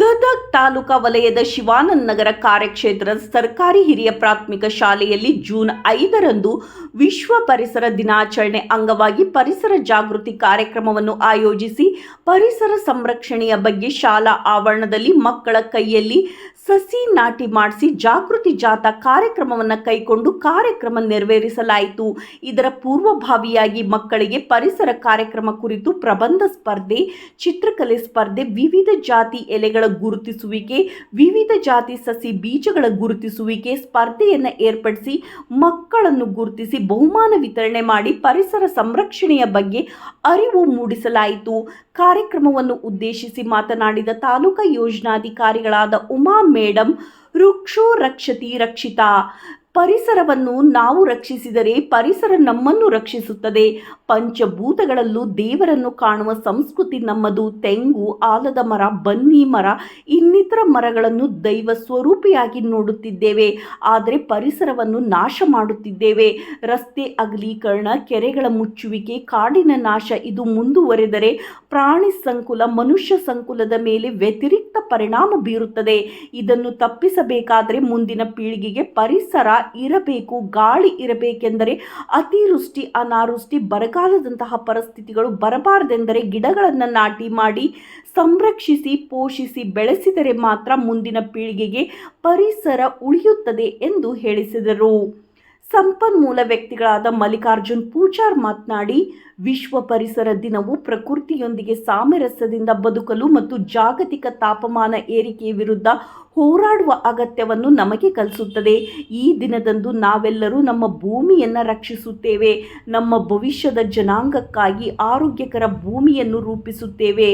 ಗದಗ್ ತಾಲೂಕಾ ವಲಯದ ಶಿವಾನಂದ ನಗರ ಕಾರ್ಯಕ್ಷೇತ್ರದ ಸರ್ಕಾರಿ ಹಿರಿಯ ಪ್ರಾಥಮಿಕ ಶಾಲೆಯಲ್ಲಿ ಜೂನ್ ಐದರಂದು ವಿಶ್ವ ಪರಿಸರ ದಿನಾಚರಣೆ ಅಂಗವಾಗಿ ಪರಿಸರ ಜಾಗೃತಿ ಕಾರ್ಯಕ್ರಮವನ್ನು ಆಯೋಜಿಸಿ ಪರಿಸರ ಸಂರಕ್ಷಣೆಯ ಬಗ್ಗೆ ಶಾಲಾ ಆವರಣದಲ್ಲಿ ಮಕ್ಕಳ ಕೈಯಲ್ಲಿ ಸಸಿ ನಾಟಿ ಮಾಡಿಸಿ ಜಾಗೃತಿ ಜಾಥಾ ಕಾರ್ಯಕ್ರಮವನ್ನು ಕೈಗೊಂಡು ಕಾರ್ಯಕ್ರಮ ನೆರವೇರಿಸಲಾಯಿತು. ಇದರ ಪೂರ್ವಭಾವಿಯಾಗಿ ಮಕ್ಕಳಿಗೆ ಪರಿಸರ ಕಾರ್ಯಕ್ರಮ ಕುರಿತು ಪ್ರಬಂಧ ಸ್ಪರ್ಧೆ, ಚಿತ್ರಕಲೆ ಸ್ಪರ್ಧೆ, ವಿವಿಧ ಜಾತಿ ಎಲೆಗಳ ಗುರುತಿಸುವಿಕೆ, ವಿವಿಧ ಜಾತಿ ಸಸಿ ಬೀಜಗಳ ಗುರುತಿಸುವಿಕೆ ಸ್ಪರ್ಧೆಯನ್ನು ಏರ್ಪಡಿಸಿ ಮಕ್ಕಳನ್ನು ಗುರುತಿಸಿ ಬಹುಮಾನ ವಿತರಣೆ ಮಾಡಿ ಪರಿಸರ ಸಂರಕ್ಷಣೆಯ ಬಗ್ಗೆ ಅರಿವು ಮೂಡಿಸಲಾಯಿತು. ಕಾರ್ಯಕ್ರಮವನ್ನು ಉದ್ದೇಶಿಸಿ ಮಾತನಾಡಿದ ತಾಲೂಕಾ ಯೋಜನಾಧಿಕಾರಿಗಳಾದ ಉಮಾ ಮೇಡಂ ವೃಕ್ಷೋ ರಕ್ಷತಿ ರಕ್ಷಿತಾ ಪರಿಸರವನ್ನು ನಾವು ರಕ್ಷಿಸಿದರೆ ಪರಿಸರ ನಮ್ಮನ್ನು ರಕ್ಷಿಸುತ್ತದೆ. ಪಂಚಭೂತಗಳಲ್ಲೂ ದೇವರನ್ನು ಕಾಣುವ ಸಂಸ್ಕೃತಿ ನಮ್ಮದು. ತೆಂಗು, ಆಲದ ಮರ, ಬನ್ನಿ ಮರ, ಇನ್ನಿತರ ಮರಗಳನ್ನು ದೈವ ಸ್ವರೂಪಿಯಾಗಿ ನೋಡುತ್ತಿದ್ದೇವೆ. ಆದರೆ ಪರಿಸರವನ್ನು ನಾಶ ಮಾಡುತ್ತಿದ್ದೇವೆ. ರಸ್ತೆ, ಅಗಲೀಕರಣ, ಕೆರೆಗಳ ಮುಚ್ಚುವಿಕೆ, ಕಾಡಿನ ನಾಶ, ಇದು ಮುಂದುವರೆದರೆ ಪ್ರಾಣಿ ಸಂಕುಲ, ಮನುಷ್ಯ ಸಂಕುಲದ ಮೇಲೆ ವ್ಯತಿರಿಕ್ತ ಪರಿಣಾಮ ಬೀರುತ್ತದೆ. ಇದನ್ನು ತಪ್ಪಿಸಬೇಕಾದರೆ ಮುಂದಿನ ಪೀಳಿಗೆಗೆ ಪರಿಸರ ಇರಬೇಕು, ಗಾಳಿ ಇರಬೇಕೆಂದರೆ ಅತಿವೃಷ್ಟಿ, ಅನಾವೃಷ್ಟಿ, ಬರಗಾಲದಂತಹ ಪರಿಸ್ಥಿತಿಗಳು ಬರಬಾರದೆಂದರೆ ಗಿಡಗಳನ್ನು ನಾಟಿ ಮಾಡಿ ಸಂರಕ್ಷಿಸಿ, ಪೋಷಿಸಿ, ಬೆಳೆಸಿದರೆ ಮಾತ್ರ ಮುಂದಿನ ಪೀಳಿಗೆಗೆ ಪರಿಸರ ಉಳಿಯುತ್ತದೆ ಎಂದು ಹೇಳಿಸಿದರು. ಸಂಪನ್ಮೂಲ ವ್ಯಕ್ತಿಗಳಾದ ಮಲ್ಲಿಕಾರ್ಜುನ್ ಪೂಜಾರ್ ಮಾತನಾಡಿ, ವಿಶ್ವ ಪರಿಸರ ದಿನವು ಪ್ರಕೃತಿಯೊಂದಿಗೆ ಸಾಮರಸ್ಯದಿಂದ ಬದುಕಲು ಮತ್ತು ಜಾಗತಿಕ ತಾಪಮಾನ ಏರಿಕೆಯ ವಿರುದ್ಧ ಹೋರಾಡುವ ಅಗತ್ಯವನ್ನು ನಮಗೆ ಕಲಿಸುತ್ತದೆ. ಈ ದಿನದಂದು ನಾವೆಲ್ಲರೂ ನಮ್ಮ ಭೂಮಿಯನ್ನು ರಕ್ಷಿಸುತ್ತೇವೆ. ನಮ್ಮ ಭವಿಷ್ಯದ ಜನಾಂಗಕ್ಕಾಗಿ ಆರೋಗ್ಯಕರ ಭೂಮಿಯನ್ನು ರೂಪಿಸುತ್ತೇವೆ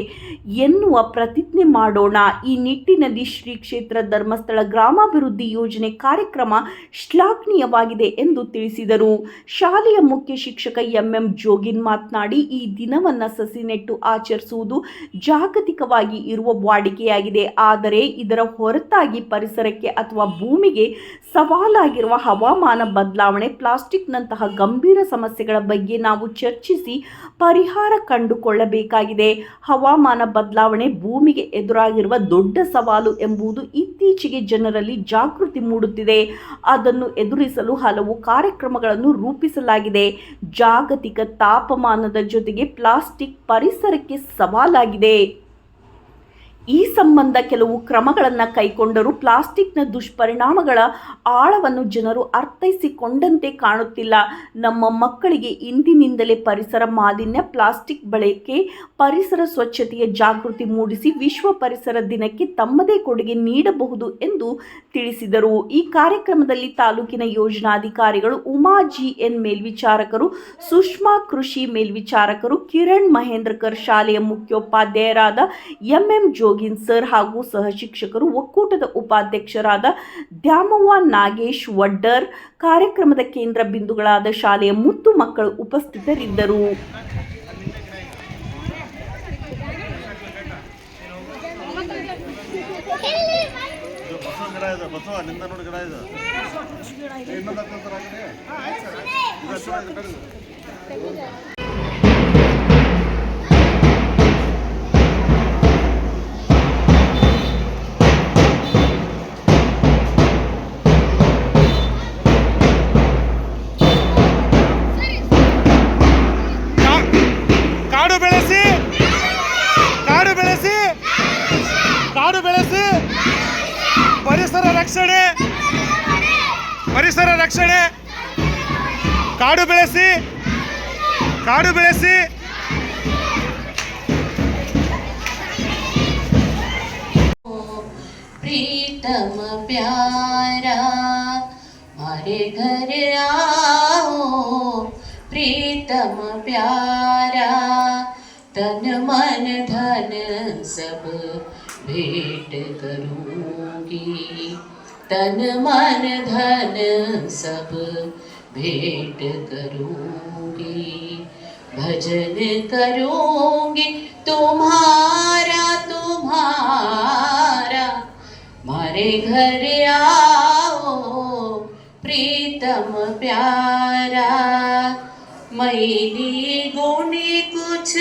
ಎನ್ನುವ ಪ್ರತಿಜ್ಞೆ ಮಾಡೋಣ. ಈ ನಿಟ್ಟಿನಲ್ಲಿ ಶ್ರೀ ಕ್ಷೇತ್ರ ಧರ್ಮಸ್ಥಳ ಗ್ರಾಮಾಭಿವೃದ್ಧಿ ಯೋಜನೆ ಕಾರ್ಯಕ್ರಮ ಶ್ಲಾಘನೀಯವಾಗಿದೆ ಎಂದು ತಿಳಿಸಿದರು. ಶಾಲೆಯ ಮುಖ್ಯ ಶಿಕ್ಷಕ ಎಂಎಂ ಜೋಗಿನ್ ಮಾತನಾಡಿ, ಈ ದಿನವನ್ನು ಸಸಿ ನೆಟ್ಟು ಆಚರಿಸುವುದು ಜಾಗತಿಕವಾಗಿ ಇರುವ ವಾಡಿಕೆಯಾಗಿದೆ. ಆದರೆ ಇದರ ಹೊರತಾಗಿ ಪರಿಸರಕ್ಕೆ ಅಥವಾ ಭೂಮಿಗೆ ಸವಾಲಾಗಿರುವ ಹವಾಮಾನ ಬದಲಾವಣೆ, ಪ್ಲಾಸ್ಟಿಕ್ನಂತಹ ಗಂಭೀರ ಸಮಸ್ಯೆಗಳ ಬಗ್ಗೆ ನಾವು ಚರ್ಚಿಸಿ ಪರಿಹಾರ ಕಂಡುಕೊಳ್ಳಬೇಕಾಗಿದೆ. ಹವಾಮಾನ ಬದಲಾವಣೆ ಭೂಮಿಗೆ ಎದುರಾಗಿರುವ ದೊಡ್ಡ ಸವಾಲು ಎಂಬುದು ಇತ್ತೀಚೆಗೆ ಜನರಲ್ಲಿ ಜಾಗೃತಿ ಮೂಡುತ್ತಿದೆ. ಅದನ್ನು ಎದುರಿಸಲು ಹಲವು ಕಾರ್ಯಕ್ರಮಗಳನ್ನು ರೂಪಿಸಲಾಗಿದೆ. ಜಾಗತಿಕ ತಾಪಮಾನದ ಜೊತೆಗೆ ಪ್ಲಾಸ್ಟಿಕ್ ಪರಿಸರಕ್ಕೆ ಸವಾಲಾಗಿದೆ. ಈ ಸಂಬಂಧ ಕೆಲವು ಕ್ರಮಗಳನ್ನು ಕೈಗೊಂಡರೂ ಪ್ಲಾಸ್ಟಿಕ್ನ ದುಷ್ಪರಿಣಾಮಗಳ ಆಳವನ್ನು ಜನರು ಅರ್ಥೈಸಿಕೊಂಡಂತೆ ಕಾಣುತ್ತಿಲ್ಲ. ನಮ್ಮ ಮಕ್ಕಳಿಗೆ ಇಂದಿನಿಂದಲೇ ಪರಿಸರ ಮಾಲಿನ್ಯ, ಪ್ಲಾಸ್ಟಿಕ್ ಬಳಕೆ, ಪರಿಸರ ಸ್ವಚ್ಛತೆಯ ಜಾಗೃತಿ ಮೂಡಿಸಿ ವಿಶ್ವ ಪರಿಸರ ದಿನಕ್ಕೆ ತಮ್ಮದೇ ಕೊಡುಗೆ ನೀಡಬಹುದು ಎಂದು ತಿಳಿಸಿದರು. ಈ ಕಾರ್ಯಕ್ರಮದಲ್ಲಿ ತಾಲೂಕಿನ ಯೋಜನಾಧಿಕಾರಿಗಳು ಉಮಾ ಜಿ ಎನ್ ಮೇಲ್ವಿಚಾರಕರು, ಸುಷ್ಮಾ ಕೃಷಿ ಮೇಲ್ವಿಚಾರಕರು, ಕಿರಣ್ ಮಹೇಂದ್ರಕರ್ ಶಾಲೆಯ ಮುಖ್ಯೋಪಾಧ್ಯಾಯರಾದ ಎಂಎಂ ಜೋಗಿನ್ ಸರ್ ಹಾಗೂ ಸಹಶಿಕ್ಷಕರು ಒಕ್ಕೂಟದ ಉಪಾಧ್ಯಕ್ಷರಾದ ದ್ಯಾಮವ್ವ ನಾಗೇಶ್ ವಡ್ಡರ್, ಕಾರ್ಯಕ್ರಮದ ಕೇಂದ್ರ ಬಿಂದುಗಳಾದ ಶಾಲೆಯ ಮುತ್ತು ಮಕ್ಕಳು ಉಪಸ್ಥಿತರಿದ್ದರು. ರಕ್ಷಣೆ ಪರಿಸರ ರಕ್ಷಣೆ ಕಾಡು ಬೆಳೆಸಿ ಕಾಡು ಬೆಳೆಸಿ प्रीतम प्यारा मारे घर आओ प्रीतम प्यारा तन मन धन सब भेंट करूंगी तन मन धन सब भेंट करूँगी। भजन करूँगी तुम्हारा तुम्हारा। मारे घर आओ, प्रीतम प्यारा। मैली गुणी कुछ